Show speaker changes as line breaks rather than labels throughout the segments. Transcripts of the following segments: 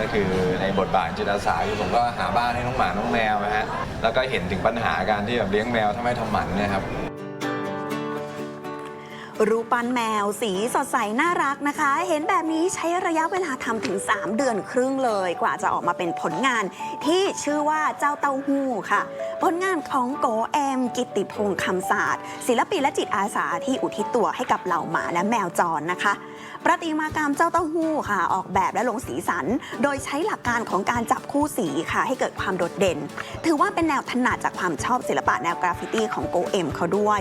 ก็คือในบทบาทจิตอาสาคือผมก็หาบ้านให้น้องหมาน้องแมวนะฮะแล้วก็เห็นถึงปัญหาการที่แบบเลี้ยงแมวทำให้ทำหมันนะครับ
รูปปั้นแมวสีสดใสน่ารักนะคะ เห็นแบบนี้ใช้ระยะเวลาทำถึง 3 เดือนครึ่งเลย กว่าจะออกมาเป็นผลงานที่ชื่อว่าเจ้าเต้าหู้ค่ะ ผลงานของโกแอม กิติพงษ์คำศาสตร์ศิลปินและจิตอาสาที่อุทิศตัวให้กับเหล่าหมาและแมวจรนะคะ ประติมากรรมเจ้าเต้าหู้ค่ะ ออกแบบและลงสีสัน โดยใช้หลักการของการจับคู่สีค่ะ ให้เกิดความโดดเด่น ถือว่าเป็นแนวถนัดจากความชอบศิลปะแนวกราฟฟิตี้ของโกเอ็มเขาด้วย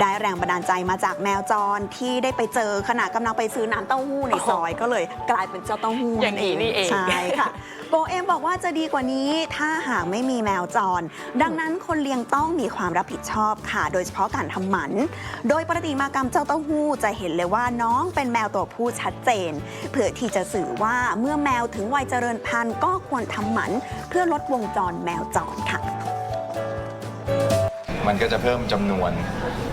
ได้แรงบันดาลใจมาจากแมวจรที่ได้ไปเจอขณะกำลังไปซื้อน้ำเต้าหู้ในซอยก็เลยกลายเป็นเจ้าเต้าหู้
อย่างนี้นี่เอง
ใช่ค่ะโกเอ็มบอกว่าจะดีกว่านี้ถ้าหากไม่มีแมวจร ดังนั้นคนเลี้ยงต้องมีความรับผิดชอบค่ะ โดยเฉพาะการทำหมัน โดยประติมากรรมเจ้าเต้าหู้จะเห็นเลยว่าน้องเป็นแมวตัวผู้ชัดเจน เพื่อที่จะสื่อว่าเมื่อแมวถึงวัยเจริญพันธุ์ก็ควรทำหมัน เพื่อลดวงจรแมวจรค่ะ
มันก็จะเพิ่มจำนวน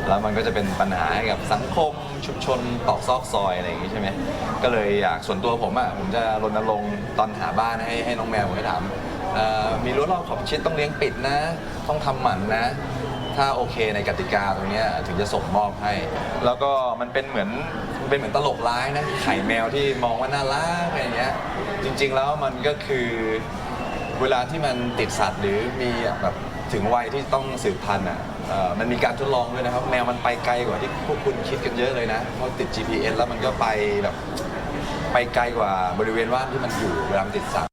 แล้วมันก็จะเป็นปัญหาให้กับสังคมชุมชนตอกซอกซอยอะไรอย่างงี้ใช่ไหมก็เลยอยากส่วนตัวผมอะผมจะรณรงค์ตอนหาบ้านให้ให้น้องแมวผมจะถามมีรั้วรอบขอบชิดต้องเลี้ยงปิดนะ ต้องทำหมันนะ ถ้าโอเคในกติกาตรงนี้ถึงจะส่งมอบให้ แล้วก็มันเป็นเหมือนมันเป็นเหมือนตลกร้ายนะไข่แมวที่มองว่าน่ารักอะไรอย่างเงี้ยจริง ๆ แล้วมันก็คือเวลาที่มันติดสัตว์หรือมีแบบ ถึงวัยที่ต้องสืบพันธุ์อะเอ่อมันมีการทดลองด้วยนะครับ แมวมันไปไกลกว่าที่พวกคุณคิดกันเยอะเลยนะเพราะติด GPS แล้วมันก็ไปแบบไปไกลกว่าบริเวณว่านที่มันอยู่เวลามันติดสัตว์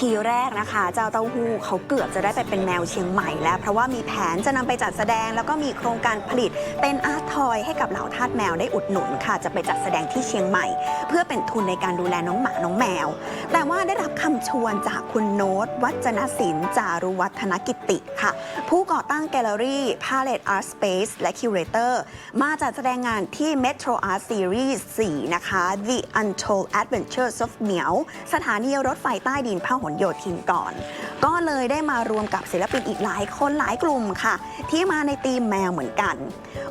ทีแรกนะคะเจ้าเต้าหู้เขาเกือบจะได้ไปเป็นแมวเชียงใหม่แล้ว เพราะว่ามีแผนจะนำไปจัดแสดง แล้วก็มีโครงการผลิตเป็นอาร์ตทอยให้กับเหล่าทาสแมวได้อุดหนุนค่ะ จะไปจัดแสดงที่เชียงใหม่ เพื่อเป็นทุนในการดูแลน้องหมาน้องแมว แต่ว่าได้รับคำชวนจากคุณโน้ต วัจนศิลป์จารุวัฒนกิติค่ะ ผู้ก่อตั้งแกลเลอรี่ Palette Art Space และ Curator มาจัดแสดงงานที่ Metro Art Series 4 นะคะ The Untold Adventures of Meow สถานีรถไฟใต้ดินพหลโยธินก่อน ก็เลยได้มารวมกับศิลปินอีกหลายคนหลายกลุ่มค่ะ ที่มาในทีมแมวเหมือนกัน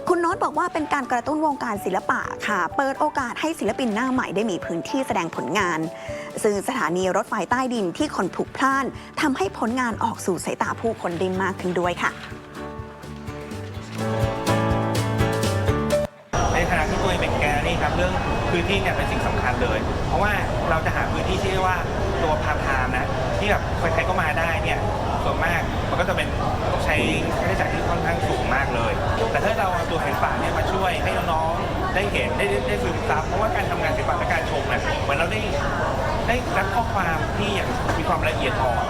คุณโน้ตบอกว่าเป็นการกระตุ้นวงการศิลปะค่ะ เปิดโอกาสให้ศิลปินหน้าใหม่ได้มีพื้นที่แสดงผลงาน ซึ่งสถานีรถไฟใต้ดินที่คนพลุกพล่านทำให้ผลงานออกสู่สายตาผู้คนได้มากขึ้นด้วยค่ะ
ในฐานะที่ตัวเองเป็นแกลลี่ครับเรื่องพื้นที่เนี่ยเป็นสิ่งสำคัญเลย เพราะว่าเราจะหาพื้นที่ที่เรียกว่าตัวพาทามนะที่แบบใครๆก็มาได้เนี่ยส่วนมากมันก็จะเป็นต้องใช้ค่าใช้จ่ายที่ค่อนข้างสูงมากเลย แต่ถ้าเราเอาตัวศิลปะเนี่ยมาช่วยให้น้องๆได้เห็นได้ได้ซึมซับเพราะว่าการทำงานศิลปะและการชมเนี่ยเหมือนเราได้ได้รับข้อความที่อย่างมีความละเอียดอ่อน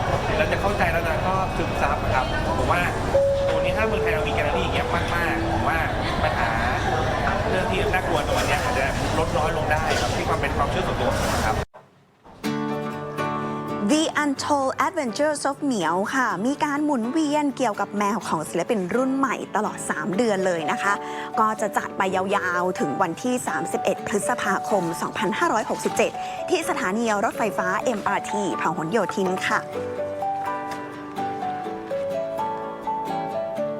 ได้ครับที่ความเป็นความเชื่อส่วนตัวของผมนะครับ
The Untold Adventures of Meow ค่ะ มีการหมุนเวียนเกี่ยวกับแมวของศิลปินรุ่นใหม่ตลอด 3 เดือนเลยนะคะ ก็จะจัดไปยาวๆ ถึงวันที่ 31 พฤษภาคม 2567 ที่สถานีรถไฟฟ้า MRT พหลโยธินค่ะ